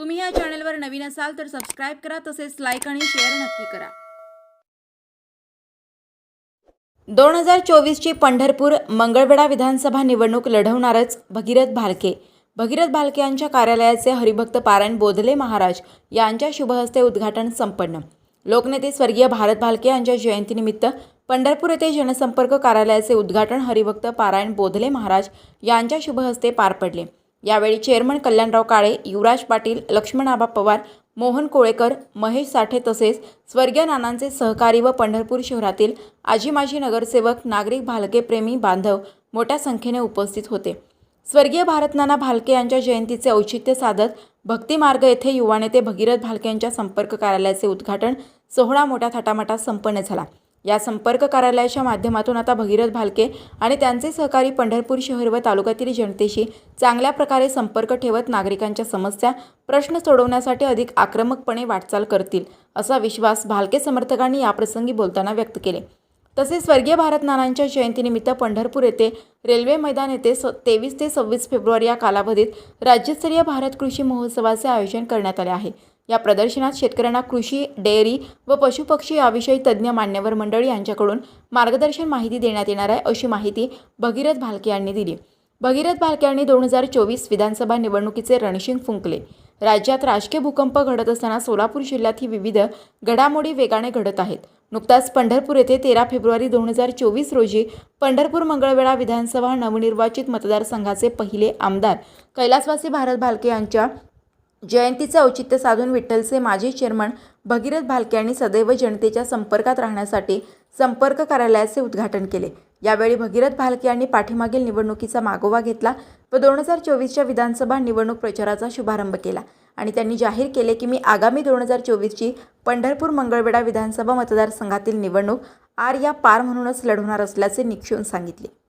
तुम्ही या चॅनलवर नवीन असाल तर सबस्क्राईब करा तसेच लाईक आणि शेअर नक्की करा. दोन हजार चोवीसची पंढरपूर मंगळवेढा विधानसभा निवडणूक लढवणारच भगीरथ भालके. भगीरथ भालके यांच्या कार्यालयाचे हरिभक्त पारायण बोधले महाराज यांच्या शुभहस्ते उद्घाटन संपन्न. लोकनेते स्वर्गीय भारत भालके यांच्या जयंतीनिमित्त पंढरपूर येथे जनसंपर्क कार्यालयाचे उद्घाटन हरिभक्त पारायण बोधले महाराज यांच्या शुभहस्ते पार पडले. यावेळी चेअरमन कल्याणराव काळे युवराज पाटील लक्ष्मणआबा पवार मोहन कोळेकर महेश साठे तसेच स्वर्गीय नानांचे सहकारी व पंढरपूर शहरातील आजी माजी नगरसेवक नागरिक भालके प्रेमी बांधव मोठ्या संख्येने उपस्थित होते. स्वर्गीय भारतनाना भालके यांच्या जयंतीचे औचित्य साधत भक्तिमार्ग येथे युवा नेते भगीरथ भालके यांच्या संपर्क कार्यालयाचे उद्घाटन सोहळा मोठ्या थाटामाटात संपन्न झाला. या संपर्क कार्यालयाच्या माध्यमातून आता भगीरथ भालके आणि त्यांचे सहकारी पंढरपूर शहर व तालुक्यातील जनतेशी चांगल्या प्रकारे संपर्क ठेवत नागरिकांच्या समस्या प्रश्न सोडवण्यासाठी अधिक आक्रमकपणे वाटचाल करतील असा विश्वास भालके समर्थकांनी याप्रसंगी बोलताना व्यक्त केले. तसेच स्वर्गीय भारत नानांच्या जयंतीनिमित्त पंढरपूर येथे रेल्वे मैदान येथे स तेवीस ते सव्वीस फेब्रुवारी या कालावधीत राज्यस्तरीय भारत कृषी महोत्सवाचे आयोजन करण्यात आले आहे. या प्रदर्शनात शेतकऱ्यांना कृषी डेअरी व पशुपक्षी याविषयी तज्ज्ञ मान्यवर मंडळी यांच्याकडून मार्गदर्शन माहिती देण्यात येणार आहे अशी माहिती भगीरथ भालके यांनी दिली. भगीरथ भालके यांनी दोन हजार चोवीस विधानसभा निवडणुकीचे रणशिंग फुंकले. राज्यात राजकीय भूकंप घडत असताना सोलापूर जिल्ह्यात ही विविध घडामोडी वेगाने घडत आहेत. नुकताच पंढरपूर येथे तेरा फेब्रुवारी दोन हजार चोवीस रोजी पंढरपूर मंगळवेळा विधानसभा नवनिर्वाचित मतदारसंघाचे पहिले आमदार कैलासवासी भारत भालके यांच्या जयंतीचे औचित्य साधून विठ्ठलचे माजी चेअरमन भगीरथ भालके यांनी सदैव जनतेच्या संपर्कात राहण्यासाठी संपर्क कार्यालयाचे उद्घाटन केले. यावेळी भगीरथ भालके यांनी पाठीमागील निवडणुकीचा मागोवा घेतला व दोन हजार चोवीसच्या विधानसभा निवडणूक प्रचाराचा शुभारंभ केला. आणि त्यांनी जाहीर केले की मी आगामी दोन हजार चोवीसची पंढरपूर मंगळवेढा विधानसभा मतदारसंघातील निवडणूक आर या पार म्हणूनच लढवणार असल्याचे निक्षून सांगितले.